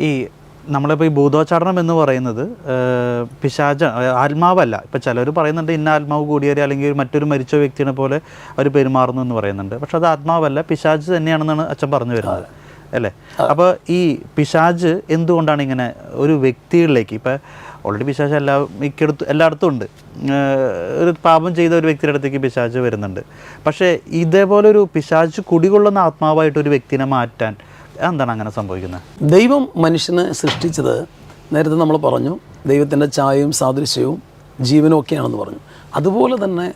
ഈ നമ്മളിപ്പോൾ ഈ ഭൂതോച്ചാടനം എന്ന് പറയുന്നത് പിശാച ആത്മാവല്ല. ഇപ്പോൾ ചിലർ പറയുന്നുണ്ട് ഇന്ന ആത്മാവ് കൂടിയേറി അല്ലെങ്കിൽ മറ്റൊരു മരിച്ച വ്യക്തിനെ പോലെ അവർ പെരുമാറുന്നു എന്ന് പറയുന്നുണ്ട്. പക്ഷെ അത് ആത്മാവല്ല പിശാജ് തന്നെയാണെന്നാണ് അച്ഛൻ പറഞ്ഞു വരുന്നത്. അല്ലേ? അപ്പോൾ ഈ പിശാജ് എന്തുകൊണ്ടാണ് ഇങ്ങനെ ഒരു വ്യക്തികളിലേക്ക് ഇപ്പം ഓൾറെഡി പിശാജ് എല്ലാ മിക്കടത്തും എല്ലായിടത്തും ഉണ്ട്. ഒരു പാപം ചെയ്ത ഒരു വ്യക്തിയുടെ അടുത്തേക്ക് പിശാജ് വരുന്നുണ്ട്. പക്ഷേ ഇതേപോലെ ഒരു പിശാജ് കുടികൊള്ളുന്ന ആത്മാവായിട്ട് ഒരു വ്യക്തിനെ മാറ്റാൻ എന്താണ് അങ്ങനെ സംഭവിക്കുന്നത്? ദൈവം മനുഷ്യനെ സൃഷ്ടിച്ചത് നേരത്തെ നമ്മൾ പറഞ്ഞു ദൈവത്തിന്റെ ചായയും സാദൃശ്യവും ജീവനും ഒക്കെയാണെന്ന് പറഞ്ഞു. അതുപോലെ തന്നെ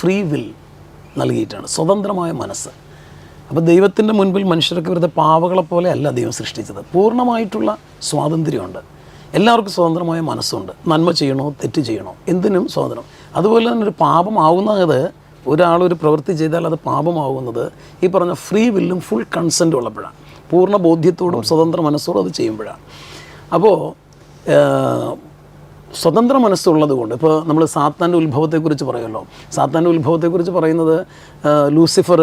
ഫ്രീ വിൽ നൽകിയിട്ടാണ് സ്വതന്ത്രമായ മനസ്സ്. അപ്പോൾ ദൈവത്തിന്റെ മുൻപിൽ മനുഷ്യർക്ക് വെറുതെ പാവകളെ പോലെ അല്ല ദൈവം സൃഷ്ടിച്ചത്. പൂർണമായിട്ടുള്ള സ്വാതന്ത്ര്യമുണ്ട്. എല്ലാവർക്കും സ്വതന്ത്രമായ മനസ്സുണ്ട്. നന്മ ചെയ്യണോ തെറ്റ് ചെയ്യണോ എന്തിനും സ്വാതന്ത്ര്യം അതുപോലെ തന്നെ ഒരു പാപമാവുന്നത് ഒരാളൊരു ഒരു പ്രവൃത്തി ചെയ്താൽ അത് പാപമാകുന്നത് ഈ പറഞ്ഞ ഫ്രീ വില്ലും ഫുൾ കൺസെന്റും ഉള്ളപ്പോഴാണ്. പൂർണ ബോധ്യത്തോടും സ്വതന്ത്ര മനസ്സോടും അത് ചെയ്യുമ്പോഴാണ്. അപ്പോൾ സ്വതന്ത്ര മനസ്സുള്ളത് കൊണ്ട് ഇപ്പോൾ നമ്മൾ സാത്താന്റെ ഉത്ഭവത്തെക്കുറിച്ച് പറയുമല്ലോ. സാത്താന്റെ ഉത്ഭവത്തെക്കുറിച്ച് പറയുന്നത് ലൂസിഫർ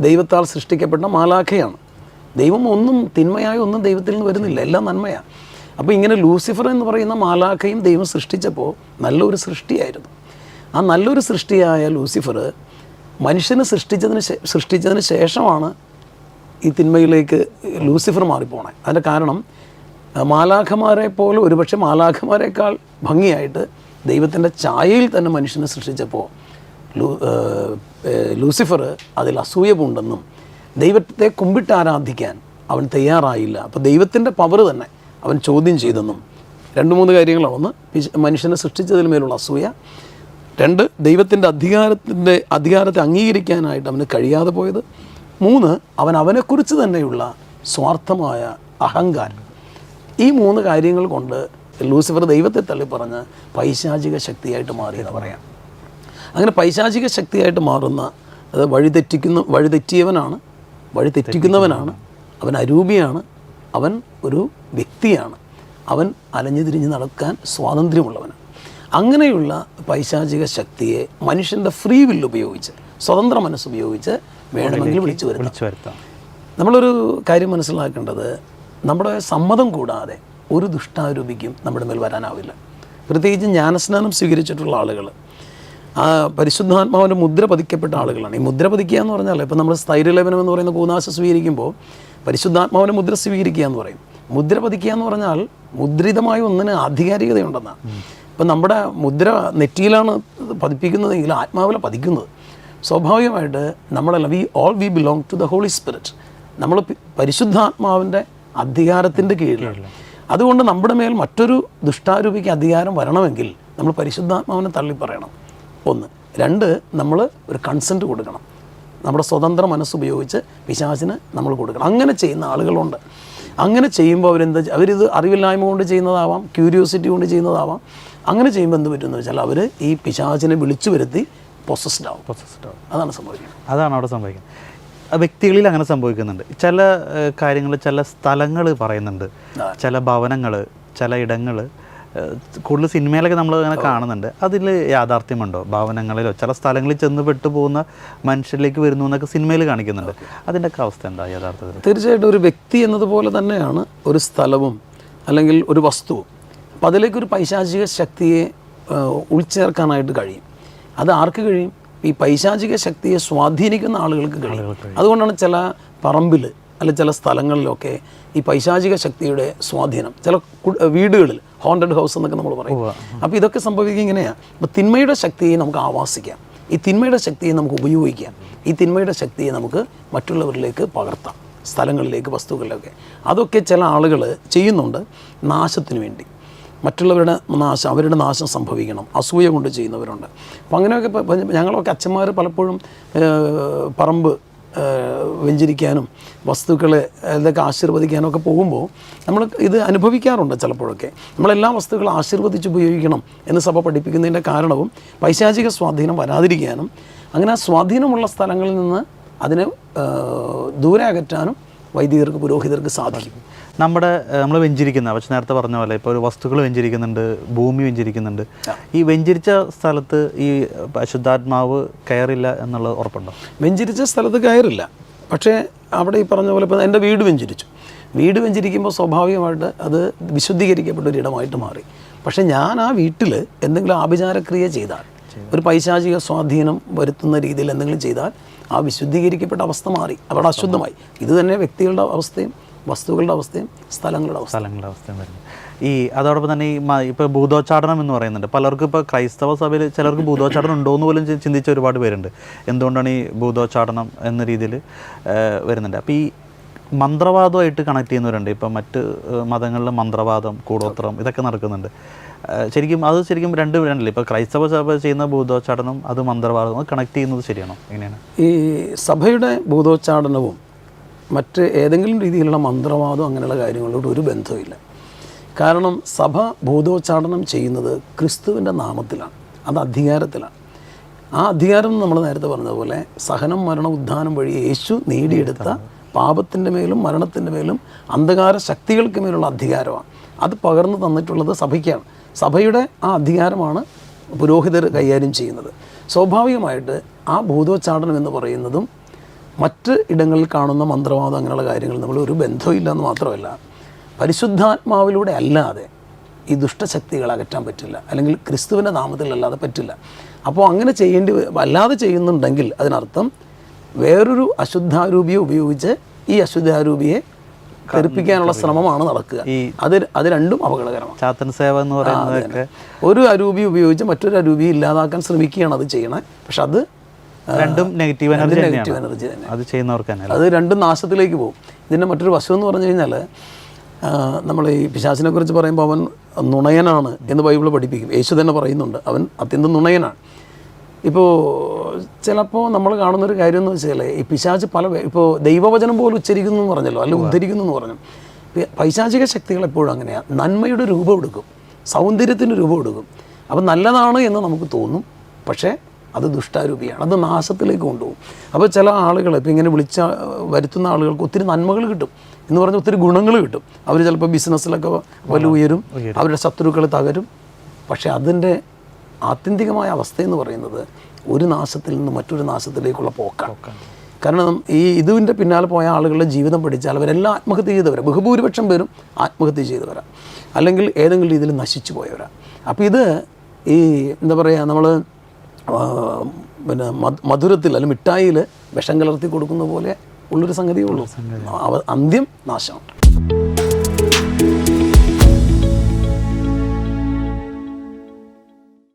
ദൈവത്താൽ സൃഷ്ടിക്കപ്പെട്ട മാലാഖയാണ്. ദൈവം ഒന്നും തിന്മയായ ഒന്നും ദൈവത്തിൽ നിന്ന് വരുന്നില്ല. എല്ലാം നന്മയാണ് അപ്പോൾ ഇങ്ങനെ ലൂസിഫർ എന്ന് പറയുന്ന മാലാഖയും ദൈവം സൃഷ്ടിച്ചപ്പോൾ നല്ലൊരു സൃഷ്ടിയായിരുന്നു. ആ നല്ലൊരു സൃഷ്ടിയായ ലൂസിഫർ മനുഷ്യനെ സൃഷ്ടിച്ചതിന് സൃഷ്ടിച്ചതിന് ശേഷമാണ് ഈ തിന്മയിലേക്ക് ലൂസിഫർ മാറിപ്പോണേ. അതിന്റെ കാരണം മാലാഖമാരെ പോലെ ഒരുപക്ഷെ മാലാഖമാരെക്കാൾ ഭംഗിയായിട്ട് ദൈവത്തിന്റെ ചായയിൽ തന്നെ മനുഷ്യനെ സൃഷ്ടിച്ചപ്പോൾ ലൂ ലൂസിഫർ അതിൽ അസൂയ പൂണ്ടെന്നും ദൈവത്തെ കുമ്പിട്ട് ആരാധിക്കാൻ അവൻ തയ്യാറായില്ല. അപ്പോൾ ദൈവത്തിന്റെ പവർ തന്നെ അവൻ ചോദ്യം ചെയ്തെന്നും രണ്ട് മൂന്ന് കാര്യങ്ങളാണ്. ഒന്ന് മനുഷ്യനെ സൃഷ്ടിച്ചതിന് മേലുള്ള അസൂയ. രണ്ട് ദൈവത്തിന്റെ അധികാരത്തിന്റെ അധികാരത്തെ അംഗീകരിക്കാനായിട്ട് അവന് കഴിയാതെ പോയത്. മൂന്ന് അവൻ അവനെക്കുറിച്ച് തന്നെയുള്ള സ്വാർത്ഥമായ അഹങ്കാരം. ഈ മൂന്ന് കാര്യങ്ങൾ കൊണ്ട് ലൂസിഫർ ദൈവത്തെ തള്ളിപ്പറഞ്ഞ് പൈശാചിക ശക്തിയായിട്ട് മാറിയെന്ന് പറയാം. അങ്ങനെ പൈശാചിക ശക്തിയായിട്ട് മാറുന്ന അത് വഴിതെറ്റിക്കുന്ന വഴിതെറ്റിയവനാണ് വഴിതെറ്റിക്കുന്നവനാണ് അവൻ അരൂപിയാണ് അവൻ ഒരു വ്യക്തിയാണ് അവൻ അലഞ്ഞു തിരിഞ്ഞ് നടക്കാൻ സ്വാതന്ത്ര്യമുള്ളവനാണ്. അങ്ങനെയുള്ള പൈശാചിക ശക്തിയെ മനുഷ്യന്റെ ഫ്രീ വില്ല് ഉപയോഗിച്ച് സ്വതന്ത്ര മനസ്സുപയോഗിച്ച് വേണമെങ്കിൽ വിളിച്ചു വിളിച്ചു വരുത്താം. നമ്മളൊരു കാര്യം മനസ്സിലാക്കേണ്ടത് നമ്മുടെ സമ്മതം കൂടാതെ ഒരു ദുഷ്ടാരൂപിക്കും നമ്മുടെ മേൽ വരാനാവില്ല. പ്രത്യേകിച്ച് ജ്ഞാനസ്നാനം സ്വീകരിച്ചിട്ടുള്ള ആളുകൾ ആ പരിശുദ്ധാത്മാവിന്റെ മുദ്ര പതിക്കപ്പെട്ട ആളുകളാണ്. ഈ മുദ്ര പതിക്കുക എന്ന് പറഞ്ഞാൽ ഇപ്പം നമ്മൾ സ്ഥൈര്യലേപനം എന്ന് പറയുന്ന കൂനാശ സ്വീകരിക്കുമ്പോൾ പരിശുദ്ധാത്മാവിന്റെ മുദ്ര സ്വീകരിക്കുക എന്ന് പറയും. മുദ്ര പതിക്കുക എന്ന് പറഞ്ഞാൽ മുദ്രിതമായ ഒന്നിന് ആധികാരികതയുണ്ടെന്നാണ്. ഇപ്പം നമ്മുടെ മുദ്ര നെറ്റിയിലാണ് പതിപ്പിക്കുന്നതെങ്കിൽ ആത്മാവിലെ പതിക്കുന്നത്. സ്വാഭാവികമായിട്ട് നമ്മളെല്ലാം we all we belong to the holy spirit നമ്മൾ പരിശുദ്ധാത്മാവിന്റെ അധികാരത്തിന്റെ കീഴിലാണ്. അതുകൊണ്ട് നമ്മുടെ മേൽ മറ്റൊരു ദുഷ്ടാരൂപിക്ക് അധികാരം വരണമെങ്കിൽ നമ്മൾ പരിശുദ്ധാത്മാവിനെ തള്ളിപ്പറയണം ഒന്ന്. രണ്ട് നമ്മൾ ഒരു കൺസെന്റ് കൊടുക്കണം. നമ്മുടെ സ്വതന്ത്ര മനസ്സുപയോഗിച്ച് പിശാചിന് നമ്മൾ കൊടുക്കണം. അങ്ങനെ ചെയ്യുന്ന ആളുകളുണ്ട്. അങ്ങനെ ചെയ്യുമ്പോൾ അവരെന്താ അവരിത് അറിവില്ലായ്മ കൊണ്ട് ചെയ്യുന്നതാവാം ക്യൂരിയോസിറ്റി കൊണ്ട് ചെയ്യുന്നതാവാം. അങ്ങനെ ചെയ്യുമ്പോൾ എന്ത് പറ്റുമെന്ന് വെച്ചാൽ അവർ ഈ പിശാചിനെ വിളിച്ചു വരുത്തി പൊസസ്ഡ് ആവും Possessed ആവും. അതാണ് സംഭവിക്കുന്നത്. അതാണ് അവിടെ സംഭവിക്കുന്നത്. വ്യക്തികളിൽ അങ്ങനെ സംഭവിക്കുന്നുണ്ട്. ചില കാര്യങ്ങൾ ചില സ്ഥലങ്ങൾ പറയുന്നുണ്ട്. ചില ഭവനങ്ങൾ ചില ഇടങ്ങൾ കൂടുതൽ സിനിമയിലൊക്കെ നമ്മൾ അങ്ങനെ കാണുന്നുണ്ട്. അതിൽ യാഥാർത്ഥ്യമുണ്ടോ? ഭവനങ്ങളിലോ ചില സ്ഥലങ്ങളിൽ ചെന്ന് പെട്ടുപോകുന്ന മനുഷ്യരിലേക്ക് വരുന്നു എന്നൊക്കെ സിനിമയിൽ കാണിക്കുന്നുണ്ട്. അതിന്റെയൊക്കെ അവസ്ഥ എന്താ യഥാർത്ഥത്തിൽ? തീർച്ചയായിട്ടും ഒരു വ്യക്തി എന്നതുപോലെ തന്നെയാണ് ഒരു സ്ഥലവും അല്ലെങ്കിൽ ഒരു വസ്തുവും. അപ്പം അതിലേക്കൊരു പൈശാചിക ശക്തിയെ ഉൾച്ചേർക്കാനായിട്ട് കഴിയും. അത് ആർക്ക് കഴിയും? ഈ പൈശാചിക ശക്തിയെ സ്വാധീനിക്കുന്ന ആളുകൾക്ക് കഴിയും. അതുകൊണ്ടാണ് ചില പറമ്പിൽ അല്ലെ ചില സ്ഥലങ്ങളിലൊക്കെ ഈ പൈശാചിക ശക്തിയുടെ സ്വാധീനം. ചില വീടുകളിൽ ഹോണ്ടഡ് ഹൗസ് എന്നൊക്കെ നമ്മൾ പറയും. അപ്പോൾ ഇതൊക്കെ സംഭവിക്കുക ഇങ്ങനെയാണ് അപ്പോൾ തിന്മയുടെ ശക്തിയെ നമുക്ക് ആവാസിക്കാം. ഈ തിന്മയുടെ ശക്തിയെ നമുക്ക് ഉപയോഗിക്കാം. ഈ തിന്മയുടെ ശക്തിയെ നമുക്ക് മറ്റുള്ളവരിലേക്ക് പകർത്താം. സ്ഥലങ്ങളിലേക്ക് വസ്തുക്കളിലൊക്കെ. അതൊക്കെ ചില ആളുകൾ ചെയ്യുന്നുണ്ട് നാശത്തിന് വേണ്ടി മറ്റുള്ളവരുടെ നാശം അവരുടെ നാശം സംഭവിക്കണം അസൂയ കൊണ്ട് ചെയ്യുന്നവരുണ്ട്. അപ്പം അങ്ങനെയൊക്കെ ഞങ്ങളൊക്കെ അച്ഛന്മാർ പലപ്പോഴും പറമ്പ് വെഞ്ചരിക്കാനും വസ്തുക്കളെ ഇതൊക്കെ ആശീർവദിക്കാനും ഒക്കെ പോകുമ്പോൾ നമ്മൾ ഇത് അനുഭവിക്കാറുണ്ട് ചിലപ്പോഴൊക്കെ. നമ്മളെല്ലാ വസ്തുക്കളും ആശീർവദിച്ച് ഉപയോഗിക്കണം എന്ന് സഭ പഠിപ്പിക്കുന്നതിന്റെ കാരണവും പൈശാചിക സ്വാധീനം വരാതിരിക്കാനും അങ്ങനെ ആ സ്വാധീനമുള്ള സ്ഥലങ്ങളിൽ നിന്ന് അതിനെ ദൂരെ അകറ്റാനും വൈദികർക്ക് പുരോഹിതർക്ക് സാധിക്കും. നമ്മുടെ നമ്മൾ വെഞ്ചിരിക്കുന്ന പക്ഷെ നേരത്തെ പറഞ്ഞ പോലെ ഇപ്പോൾ ഒരു വസ്തുക്കൾ വെഞ്ചിരിക്കുന്നുണ്ട് ഭൂമി വെഞ്ചിരിക്കുന്നുണ്ട്. ഈ വെഞ്ചിരിച്ച സ്ഥലത്ത് ഈ അശുദ്ധാത്മാവ് കയറില്ല എന്നുള്ളത് ഉറപ്പുണ്ടോ? വെഞ്ചരിച്ച സ്ഥലത്ത് കയറില്ല. പക്ഷേ അവിടെ ഈ പറഞ്ഞ പോലെ ഇപ്പോൾ എന്റെ വീട് വെഞ്ചരിച്ചു. വീട് വെഞ്ചിരിക്കുമ്പോൾ സ്വാഭാവികമായിട്ട് അത് വിശുദ്ധീകരിക്കപ്പെട്ട ഒരു ഇടമായിട്ട് മാറി. പക്ഷേ ഞാൻ ആ വീട്ടിൽ എന്തെങ്കിലും ആഭിചാരക്രിയ ചെയ്താൽ ഒരു പൈശാചിക സ്വാധീനം വരുത്തുന്ന രീതിയിൽ എന്തെങ്കിലും ചെയ്താൽ ആ വിശുദ്ധീകരിക്കപ്പെട്ട അവസ്ഥ മാറി. അവിടെ അശുദ്ധമായി. ഇത് തന്നെ വ്യക്തികളുടെ അവസ്ഥയും വസ്തുക്കളുടെ അവസ്ഥയും സ്ഥലങ്ങളുടെ അവസ്ഥ സ്ഥലങ്ങളുടെ അവസ്ഥയും വരുന്നത്. ഈ അതോടൊപ്പം തന്നെ ഈ ഇപ്പോൾ ഭൂതോച്ചാടനം എന്ന് പറയുന്നുണ്ട്. പലർക്കും ഇപ്പോൾ ക്രൈസ്തവ സഭയിൽ ചിലർക്ക് ഭൂതോച്ചാടനം ഉണ്ടോ എന്ന് പോലും ചിന്തിച്ച ഒരുപാട് പേരുണ്ട്. എന്തുകൊണ്ടാണ് ഈ ഭൂതോച്ചാടനം എന്ന രീതിയിൽ വരുന്നുണ്ട്? അപ്പോൾ ഈ മന്ത്രവാദമായിട്ട് കണക്ട് ചെയ്യുന്നവരുണ്ട്. ഇപ്പം മറ്റ് മതങ്ങളിൽ മതങ്ങളിലെ മന്ത്രവാദം കൂടോത്രം ഇതൊക്കെ നടക്കുന്നുണ്ട്. ശരിക്കും അത് ശരിക്കും രണ്ട് രണ്ടല്ലേ ഇപ്പോൾ ക്രൈസ്തവ സഭ ചെയ്യുന്ന ഭൂതോച്ചാടനം അത് മന്ത്രവാദം അത് കണക്ട് ചെയ്യുന്നത് ശരിയാണോ? എങ്ങനെയാണ്? ഈ സഭയുടെ ഭൂതോച്ചാടനവും മറ്റ് ഏതെങ്കിലും രീതിയിലുള്ള മന്ത്രവാദം അങ്ങനെയുള്ള കാര്യങ്ങളോട് ഒരു ബന്ധവുമില്ല. കാരണം സഭ ഭൂതോച്ചാടനം ചെയ്യുന്നത് ക്രിസ്തുവിന്റെ നാമത്തിലാണ് അത് അധികാരത്തിലാണ്. ആ അധികാരം നമ്മൾ നേരത്തെ പറഞ്ഞതുപോലെ സഹനം മരണ ഉദ്ധാനം വഴി യേശു നേടിയെടുത്ത പാപത്തിന്റെ മേലും മരണത്തിന്റെ മേലും അന്ധകാര ശക്തികൾക്ക് മേലുള്ള അധികാരമാണ്. അത് പകർന്നു തന്നിട്ടുള്ളത് സഭയ്ക്കാണ്. സഭയുടെ ആ അധികാരമാണ് പുരോഹിതർ കൈകാര്യം ചെയ്യുന്നത്. സ്വാഭാവികമായിട്ട് ആ ഭൂതോച്ചാടനം എന്ന് പറയുന്നതും മറ്റ് ഇടങ്ങളിൽ കാണുന്ന മന്ത്രവാദം അങ്ങനെയുള്ള കാര്യങ്ങൾ നമ്മൾ ഒരു ബന്ധമില്ല എന്ന് മാത്രമല്ല പരിശുദ്ധാത്മാവിലൂടെ അല്ലാതെ ഈ ദുഷ്ടശക്തികൾ അകറ്റാൻ പറ്റില്ല അല്ലെങ്കിൽ ക്രിസ്തുവിന്റെ നാമത്തിലല്ലാതെ പറ്റില്ല. അപ്പോൾ അങ്ങനെ ചെയ്യേണ്ടി അല്ലാതെ ചെയ്യുന്നുണ്ടെങ്കിൽ അതിനർത്ഥം വേറൊരു അശുദ്ധാരൂപിയെ ഉപയോഗിച്ച് ഈ അശുദ്ധാരൂപിയെ കരുപ്പിക്കാനുള്ള ശ്രമമാണ് നടക്കുക. അത് അത് രണ്ടും അപകടകരമാണ്. ചാത്തൻ സേവ എന്ന് പറയുന്നത് ഒരു അരൂപി ഉപയോഗിച്ച് മറ്റൊരു അരൂപി ഇല്ലാതാക്കാൻ ശ്രമിക്കുകയാണ് അത് ചെയ്യണേ. പക്ഷെ അത് രണ്ടും നെഗറ്റീവ് എനർജി നെഗറ്റീവ് എനർജി തന്നെ അത് ചെയ്യുന്നവർക്ക് തന്നെ അത് രണ്ടും നാശത്തിലേക്ക് പോകും. ഇതിന്റെ മറ്റൊരു വശം എന്ന് പറഞ്ഞു കഴിഞ്ഞാൽ നമ്മൾ ഈ പിശാചിനെ കുറിച്ച് പറയുമ്പോൾ അവൻ നുണയനാണ് എന്ന് ബൈബിൾ പഠിപ്പിക്കും. യേശു തന്നെ പറയുന്നുണ്ട്. അവൻ അത്യന്തം നുണയനാണ്. ഇപ്പോൾ ചിലപ്പോൾ നമ്മൾ കാണുന്നൊരു കാര്യം എന്ന് വെച്ചാൽ ഈ പിശാച് പല ഇപ്പോൾ ദൈവവചനം പോലും ഉച്ചരിക്കുന്നു എന്ന് പറഞ്ഞല്ലോ അല്ലെങ്കിൽ ഉദ്ധരിക്കുന്നു എന്ന് പറഞ്ഞു. പൈശാചിക ശക്തികൾ എപ്പോഴും അങ്ങനെയാണ് നന്മയുടെ രൂപം എടുക്കും. സൗന്ദര്യത്തിന്റെ രൂപം എടുക്കും. അപ്പം നല്ലതാണ് എന്ന് നമുക്ക് തോന്നും. പക്ഷേ അത് ദുഷ്ടാരൂപിയാണ്. അത് നാശത്തിലേക്ക് കൊണ്ടുപോകും. അപ്പോൾ ചില ആളുകൾ ഇപ്പോൾ ഇങ്ങനെ വിളിച്ച വരുത്തുന്ന ആളുകൾക്ക് ഒത്തിരി നന്മകൾ കിട്ടും എന്ന് പറഞ്ഞാൽ ഒത്തിരി ഗുണങ്ങൾ കിട്ടും. അവർ ചിലപ്പോൾ ബിസിനസ്സിലൊക്കെ വലുയരും ഉയരും. അവരുടെ ശത്രുക്കൾ തകരും. പക്ഷേ അതിന്റെ ആത്യന്തികമായ അവസ്ഥ എന്ന് പറയുന്നത് ഒരു നാശത്തിൽ നിന്ന് മറ്റൊരു നാശത്തിലേക്കുള്ള പോക്കാണ്. കാരണം ഈ ഇതിന്റെ പിന്നാലെ പോയ ആളുകളുടെ ജീവിതം പഠിച്ചാൽ അവരെല്ലാം ആത്മഹത്യ ചെയ്തവരാണ് ബഹുഭൂരിപക്ഷം പേരും ആത്മഹത്യ ചെയ്തവരാണ് അല്ലെങ്കിൽ ഏതെങ്കിലും രീതിയിൽ നശിച്ചു പോയവരാണ് അപ്പോൾ ഇത് ഈ എന്താ പറയുക നമ്മൾ പിന്നെ മധുരത്തിൽ അല്ലെങ്കിൽ മിഠായിയിൽ വിഷം കലർത്തി കൊടുക്കുന്ന പോലെ ഉള്ളൊരു സംഗതിയേ ഉള്ളൂ. അന്ത്യം നാശമാണ്.